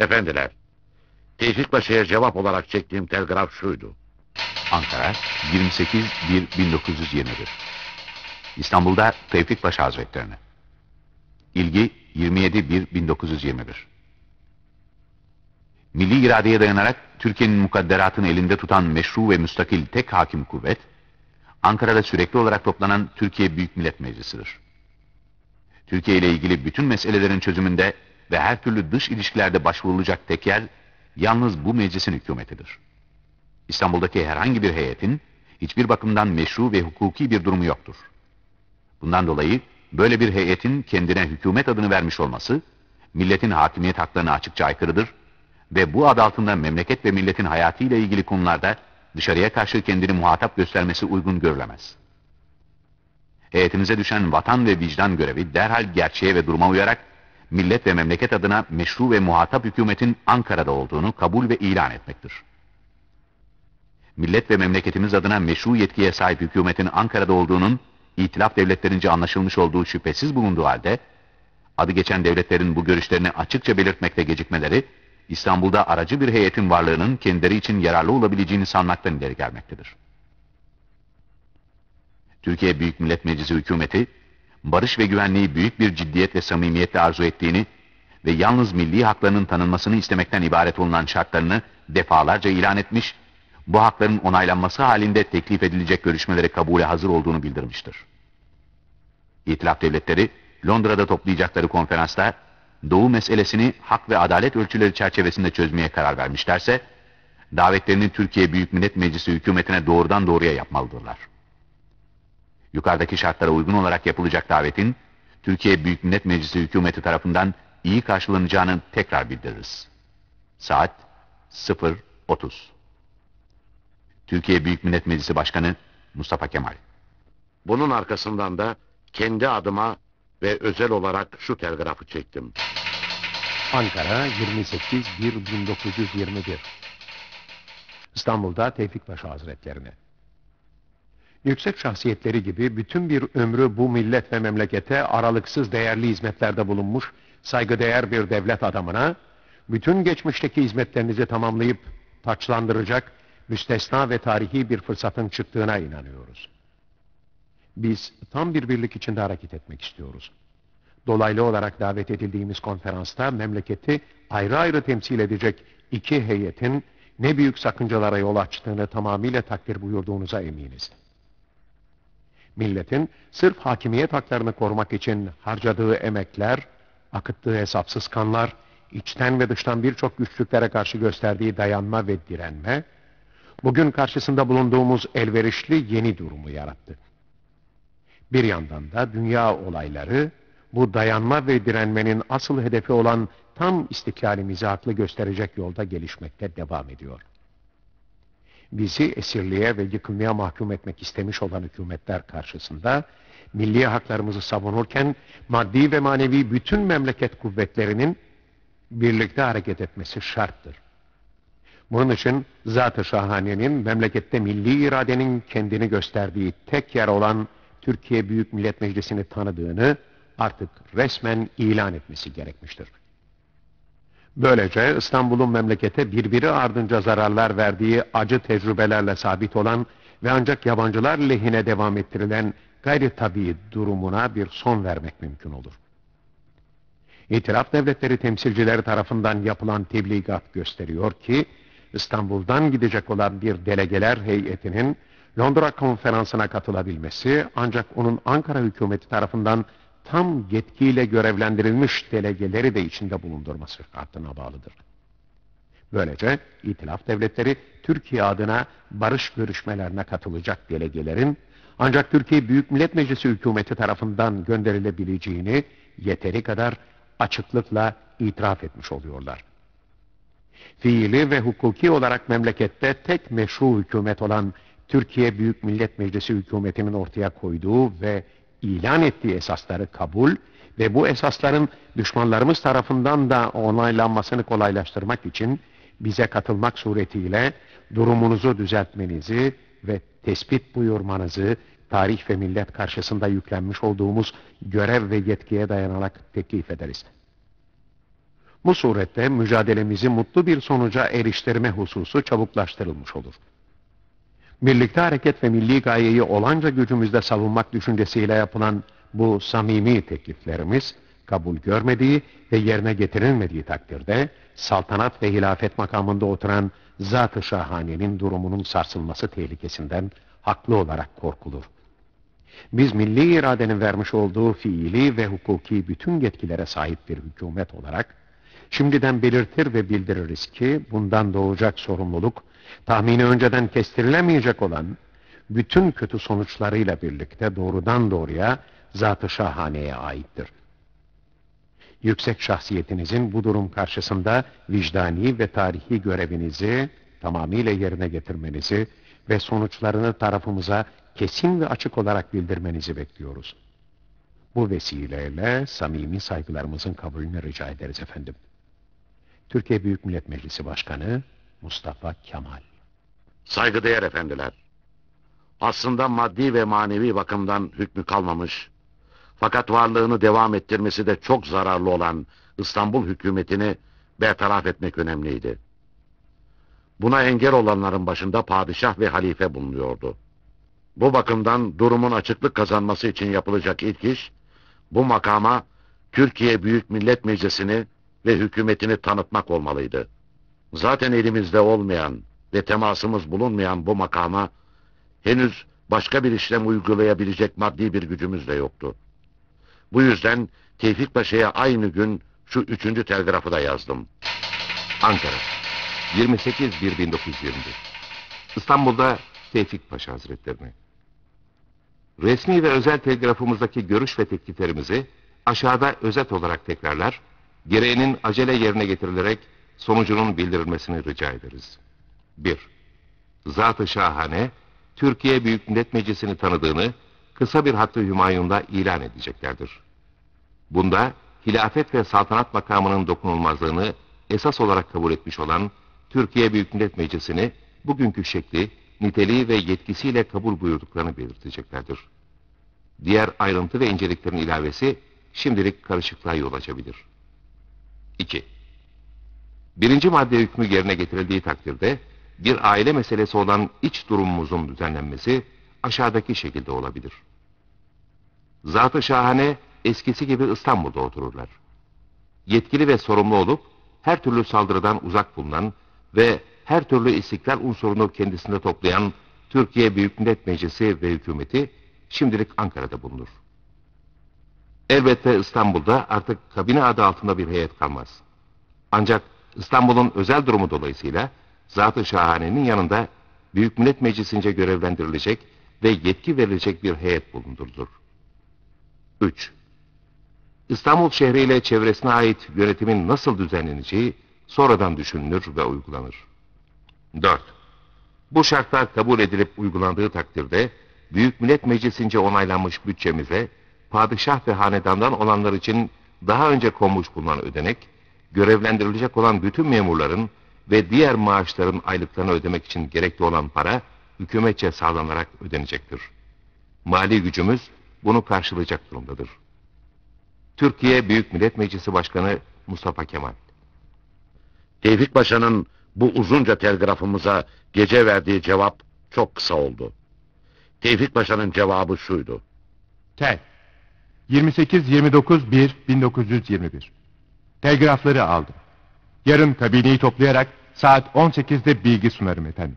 Efendiler, Tevfik Paşa'ya cevap olarak çektiğim telgraf şuydu. Ankara 28.1.1921 İstanbul'da Tevfik Paşa Hazretlerine İlgi 27.1.1921 Milli iradeye dayanarak Türkiye'nin mukadderatını elinde tutan meşru ve müstakil tek hakim kuvvet, Ankara'da sürekli olarak toplanan Türkiye Büyük Millet Meclisi'dir. Türkiye ile ilgili bütün meselelerin çözümünde ve her türlü dış ilişkilerde başvurulacak tek yer, yalnız bu meclisin hükümetidir. İstanbul'daki herhangi bir heyetin hiçbir bakımdan meşru ve hukuki bir durumu yoktur. Bundan dolayı böyle bir heyetin kendine hükümet adını vermiş olması, milletin hakimiyet haklarına açıkça aykırıdır ve bu ad altında memleket ve milletin hayatıyla ilgili konularda dışarıya karşı kendini muhatap göstermesi uygun görülemez. Heyetinize düşen vatan ve vicdan görevi derhal gerçeğe ve duruma uyarak millet ve memleket adına meşru ve muhatap hükümetin Ankara'da olduğunu kabul ve ilan etmektir. Millet ve memleketimiz adına meşru yetkiye sahip hükümetin Ankara'da olduğunun itilaf devletlerince anlaşılmış olduğu şüphesiz bulunduğu halde, adı geçen devletlerin bu görüşlerini açıkça belirtmekte gecikmeleri, İstanbul'da aracı bir heyetin varlığının kendileri için yararlı olabileceğini sanmaktan ileri gelmektedir. Türkiye Büyük Millet Meclisi hükümeti, barış ve güvenliği büyük bir ciddiyet ve samimiyetle arzu ettiğini ve yalnız milli haklarının tanınmasını istemekten ibaret olunan şartlarını defalarca ilan etmiş, bu hakların onaylanması halinde teklif edilecek görüşmelere kabule hazır olduğunu bildirmiştir. İtilaf devletleri Londra'da toplayacakları konferansta Doğu meselesini hak ve adalet ölçüleri çerçevesinde çözmeye karar vermişlerse, davetlerini Türkiye Büyük Millet Meclisi hükümetine doğrudan doğruya yapmalıdırlar. Yukarıdaki şartlara uygun olarak yapılacak davetin, Türkiye Büyük Millet Meclisi hükümeti tarafından iyi karşılanacağını tekrar bildiririz. Saat 0.30 Türkiye Büyük Millet Meclisi Başkanı Mustafa Kemal Bunun arkasından da kendi adıma ve özel olarak şu telgrafı çektim. Ankara 28.1.1921 İstanbul'da Tevfik Paşa Hazretlerine Yüksek şahsiyetleri gibi bütün bir ömrü bu millet ve memlekete aralıksız değerli hizmetlerde bulunmuş saygıdeğer bir devlet adamına bütün geçmişteki hizmetlerinizi tamamlayıp taçlandıracak müstesna ve tarihi bir fırsatın çıktığına inanıyoruz. Biz tam bir birlik içinde hareket etmek istiyoruz. Dolaylı olarak davet edildiğimiz konferansta memleketi ayrı ayrı temsil edecek iki heyetin ne büyük sakıncalara yol açtığını tamamıyla takdir buyurduğunuza eminiz. Milletin sırf hakimiyet haklarını korumak için harcadığı emekler, akıttığı hesapsız kanlar, içten ve dıştan birçok güçlüklere karşı gösterdiği dayanma ve direnme, bugün karşısında bulunduğumuz elverişli yeni durumu yarattı. Bir yandan da dünya olayları bu dayanma ve direnmenin asıl hedefi olan tam istiklalimizi haklı gösterecek yolda gelişmekte devam ediyor. Bizi esirliğe ve yıkılmaya mahkum etmek istemiş olan hükümetler karşısında milli haklarımızı savunurken maddi ve manevi bütün memleket kuvvetlerinin birlikte hareket etmesi şarttır. Bunun için Zat-ı Şahane'nin memlekette milli iradenin kendini gösterdiği tek yer olan Türkiye Büyük Millet Meclisi'ni tanıdığını artık resmen ilan etmesi gerekmiştir. Böylece İstanbul'un memlekete birbiri ardınca zararlar verdiği acı tecrübelerle sabit olan ve ancak yabancılar lehine devam ettirilen gayri tabii durumuna bir son vermek mümkün olur. İtiraf devletleri temsilcileri tarafından yapılan tebligat gösteriyor ki, İstanbul'dan gidecek olan bir delegeler heyetinin Londra konferansına katılabilmesi ancak onun Ankara hükümeti tarafından tam yetkiyle görevlendirilmiş delegeleri de içinde bulundurması şartına bağlıdır. Böylece itilaf devletleri Türkiye adına barış görüşmelerine katılacak delegelerin ancak Türkiye Büyük Millet Meclisi hükümeti tarafından gönderilebileceğini yeteri kadar açıklıkla itiraf etmiş oluyorlar. Fiili ve hukuki olarak memlekette tek meşru hükümet olan Türkiye Büyük Millet Meclisi hükümetinin ortaya koyduğu ve ilan ettiği esasları kabul ve bu esasların düşmanlarımız tarafından da onaylanmasını kolaylaştırmak için bize katılmak suretiyle durumunuzu düzeltmenizi ve tespit buyurmanızı tarih ve millet karşısında yüklenmiş olduğumuz görev ve yetkiye dayanarak teklif ederiz. Bu surette mücadelemizi mutlu bir sonuca eriştirme hususu çabuklaştırılmış olur. Birlikte hareket ve milli gayeyi olanca gücümüzde savunmak düşüncesiyle yapılan bu samimi tekliflerimiz kabul görmediği ve yerine getirilmediği takdirde saltanat ve hilafet makamında oturan Zat-ı Şahane'nin durumunun sarsılması tehlikesinden haklı olarak korkulur. Biz milli iradenin vermiş olduğu fiili ve hukuki bütün yetkilere sahip bir hükümet olarak şimdiden belirtir ve bildiririz ki bundan doğacak sorumluluk tahmini önceden kestirilemeyecek olan bütün kötü sonuçlarıyla birlikte doğrudan doğruya Zat-ı Şahane'ye aittir. Yüksek şahsiyetinizin bu durum karşısında vicdani ve tarihi görevinizi tamamıyla yerine getirmenizi ve sonuçlarını tarafımıza kesin ve açık olarak bildirmenizi bekliyoruz. Bu vesileyle samimi saygılarımızın kabulünü rica ederiz efendim. Türkiye Büyük Millet Meclisi Başkanı Mustafa Kemal. Saygıdeğer efendiler. Aslında maddi ve manevi bakımdan hükmü kalmamış, fakat varlığını devam ettirmesi de çok zararlı olan İstanbul hükümetini bertaraf etmek önemliydi. Buna engel olanların başında padişah ve halife bulunuyordu. Bu bakımdan durumun açıklık kazanması için yapılacak ilk iş, bu makama Türkiye Büyük Millet Meclisi'ni ve hükümetini tanıtmak olmalıydı. Zaten elimizde olmayan ve temasımız bulunmayan bu makama henüz başka bir işlem uygulayabilecek maddi bir gücümüz de yoktu. Bu yüzden Tevfik Paşa'ya aynı gün şu üçüncü telgrafı da yazdım. Ankara 28-1-1921 İstanbul'da Tevfik Paşa Hazretlerine Resmi ve özel telgrafımızdaki görüş ve tekliflerimizi aşağıda özet olarak tekrarlar, gereğinin acele yerine getirilerek sonucunun bildirilmesini rica ederiz. 1. Zat-ı Şahane, Türkiye Büyük Millet Meclisi'ni tanıdığını kısa bir hattı hümayunda ilan edeceklerdir. Bunda hilafet ve saltanat makamının dokunulmazlığını esas olarak kabul etmiş olan Türkiye Büyük Millet Meclisi'ni bugünkü şekli, niteliği ve yetkisiyle kabul buyurduklarını belirteceklerdir. Diğer ayrıntı ve inceliklerin ilavesi şimdilik karışıklığa yol açabilir. 2. Birinci madde hükmü yerine getirildiği takdirde bir aile meselesi olan iç durumumuzun düzenlenmesi aşağıdaki şekilde olabilir. Zat-ı Şahane eskisi gibi İstanbul'da otururlar. Yetkili ve sorumlu olup her türlü saldırıdan uzak bulunan ve her türlü istiklal unsurunu kendisinde toplayan Türkiye Büyük Millet Meclisi ve hükümeti şimdilik Ankara'da bulunur. Elbette İstanbul'da artık kabine adı altında bir heyet kalmaz. Ancak İstanbul'un özel durumu dolayısıyla Zat-ı Şahane'nin yanında Büyük Millet Meclisi'nce görevlendirilecek ve yetki verilecek bir heyet bulundurulur. 3. İstanbul şehri ile çevresine ait yönetimin nasıl düzenleneceği sonradan düşünülür ve uygulanır. 4. Bu şartlar kabul edilip uygulandığı takdirde Büyük Millet Meclisi'nce onaylanmış bütçemize padişah ve hanedandan olanlar için daha önce konmuş bulunan ödenek, görevlendirilecek olan bütün memurların ve diğer maaşların aylıklarını ödemek için gerekli olan para hükümetçe sağlanarak ödenecektir. Mali gücümüz bunu karşılayacak durumdadır. Türkiye Büyük Millet Meclisi Başkanı Mustafa Kemal Tevfik Paşa'nın bu uzunca telgrafımıza gece verdiği cevap çok kısa oldu. Tevfik Paşa'nın cevabı şuydu. Tel 28-29-1-1921 Telgrafları aldım. Yarın kabineyi toplayarak saat 18'de bilgi sunarım efendim.